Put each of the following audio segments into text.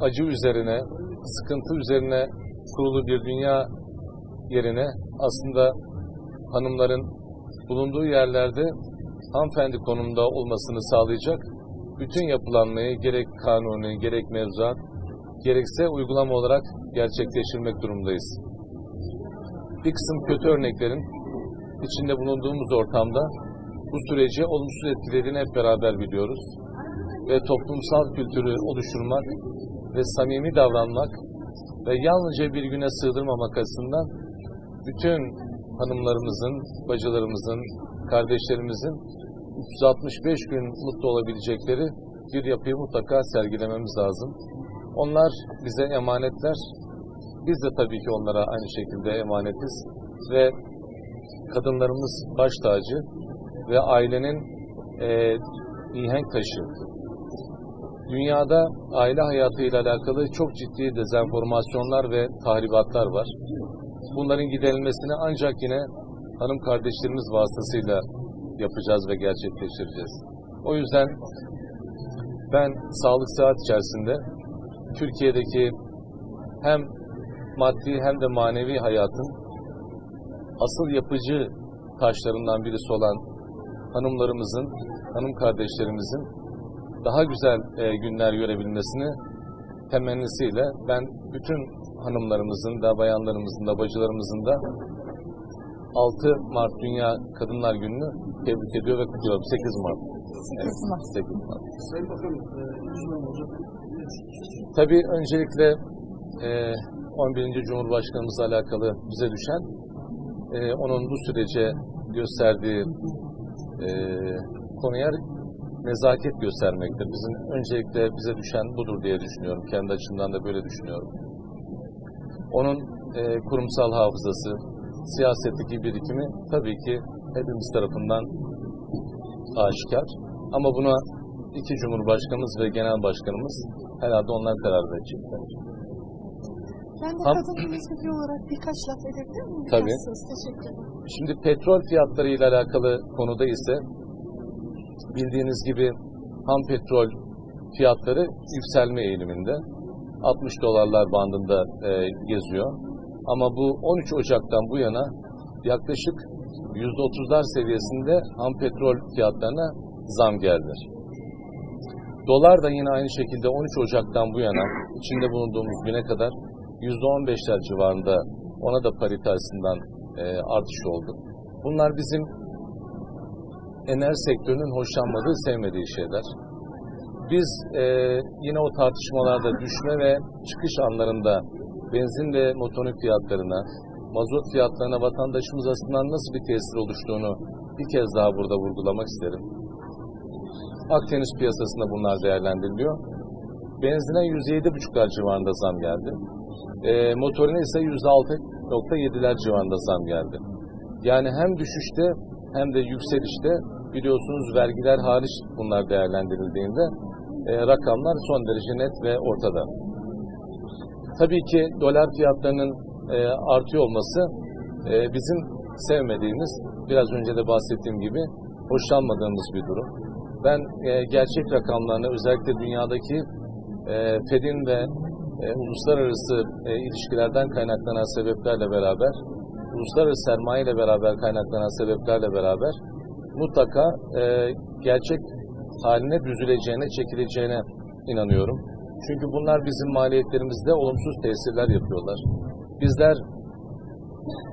acı üzerine, sıkıntı üzerine kurulu bir dünya yerine aslında hanımların bulunduğu yerlerde hanımefendi konumda olmasını sağlayacak bütün yapılanmayı gerek kanuni, gerek mevzuat, gerekse uygulama olarak gerçekleştirmek durumdayız. Bir kısım kötü örneklerin içinde bulunduğumuz ortamda bu süreci olumsuz etkilediğini hep beraber biliyoruz. Ve toplumsal kültürü oluşturmak ve samimi davranmak ve yalnızca bir güne sığdırmamak açısından bütün hanımlarımızın, bacılarımızın, kardeşlerimizin 365 gün mutlu olabilecekleri bir yapıyı mutlaka sergilememiz lazım. Onlar bize emanetler. Biz de tabii ki onlara aynı şekilde emanetiz. Ve kadınlarımız baş tacı ve ailenin e, mihenk taşı. Dünyada aile hayatıyla alakalı çok ciddi dezenformasyonlar ve tahribatlar var. Bunların giderilmesini ancak yine hanım kardeşlerimiz vasıtasıyla yapacağız ve gerçekleştireceğiz. O yüzden ben sağlık saat içerisinde Türkiye'deki hem maddi hem de manevi hayatın asıl yapıcı taşlarından birisi olan hanımlarımızın, hanım kardeşlerimizin daha güzel e, günler görebilmesini temennisiyle ben bütün hanımlarımızın da, bayanlarımızın da, bacılarımızın da 6 Mart Dünya Kadınlar Günü'nü tebrik ediyor ve kutluyorum. 8 Mart. 8 Mart. 8 Mart. Sayın Bakanım, e. Tabii öncelikle e, 11. Cumhurbaşkanımızla alakalı bize düşen e, onun bu sürece gösterdiği e, konuya nezaket göstermektir. Bizim öncelikle bize düşen budur diye düşünüyorum. Kendi açımdan da böyle düşünüyorum. Onun e, kurumsal hafızası, siyasetteki birikimi tabii ki hepimiz tarafından aşikar. Ama buna iki Cumhurbaşkanımız ve Genel Başkanımız herhalde onlar karar verecekler. Ben de kadın milletvekili olarak birkaç laf edebilir miyim? Tabii. Söz, teşekkür ederim. Şimdi petrol fiyatları ile alakalı konuda ise bildiğiniz gibi ham petrol fiyatları yükselme eğiliminde. 60 dolarlar bandında e, geziyor. Ama bu 13 Ocak'tan bu yana yaklaşık %30'lar seviyesinde ham petrol fiyatlarına zam geldi. Dolar da yine aynı şekilde 13 Ocak'tan bu yana içinde bulunduğumuz güne kadar %15'ler civarında ona da parite açısından e, artış oldu. Bunlar bizim enerji sektörünün hoşlanmadığı, sevmediği şeyler. Biz e, yine o tartışmalarda düşme ve çıkış anlarında benzin ve motorin fiyatlarına, mazot fiyatlarına vatandaşımız aslında nasıl bir tesir oluştuğunu bir kez daha burada vurgulamak isterim. Akdeniz piyasasında bunlar değerlendiriliyor. Benzine 107,5'lar civarında zam geldi. E, motorine ise 106.7'ler civarında zam geldi. Yani hem düşüşte hem de yükselişte biliyorsunuz vergiler hariç bunlar değerlendirildiğinde e, rakamlar son derece net ve ortada. Tabii ki dolar fiyatlarının e, artıyor olması e, bizim sevmediğimiz, biraz önce de bahsettiğim gibi hoşlanmadığımız bir durum. Ben e, gerçek rakamlarını özellikle dünyadaki e, Fed'in ve e, uluslararası e, ilişkilerden kaynaklanan sebeplerle beraber, uluslararası sermaye ile beraber kaynaklanan sebeplerle beraber mutlaka e, gerçek haline düzüleceğine, çekileceğine inanıyorum. Çünkü bunlar bizim maliyetlerimizde olumsuz tesirler yapıyorlar. Bizler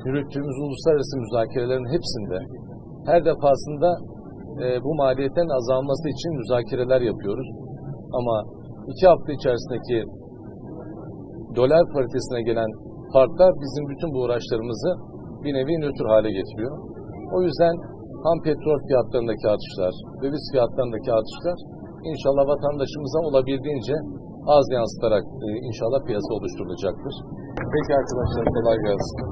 yürüttüğümüz uluslararası müzakerelerin hepsinde her defasında e, bu maliyetlerin azalması için müzakereler yapıyoruz. Ama iki hafta içerisindeki dolar paritesine gelen farklar bizim bütün bu uğraşlarımızı bir nevi nötr hale getiriyor. O yüzden ham petrol fiyatlarındaki artışlar, döviz fiyatlarındaki artışlar inşallah vatandaşımıza olabildiğince az yansıtarak e, inşallah piyasa oluşturulacaktır. Peki arkadaşlar kolay gelsin.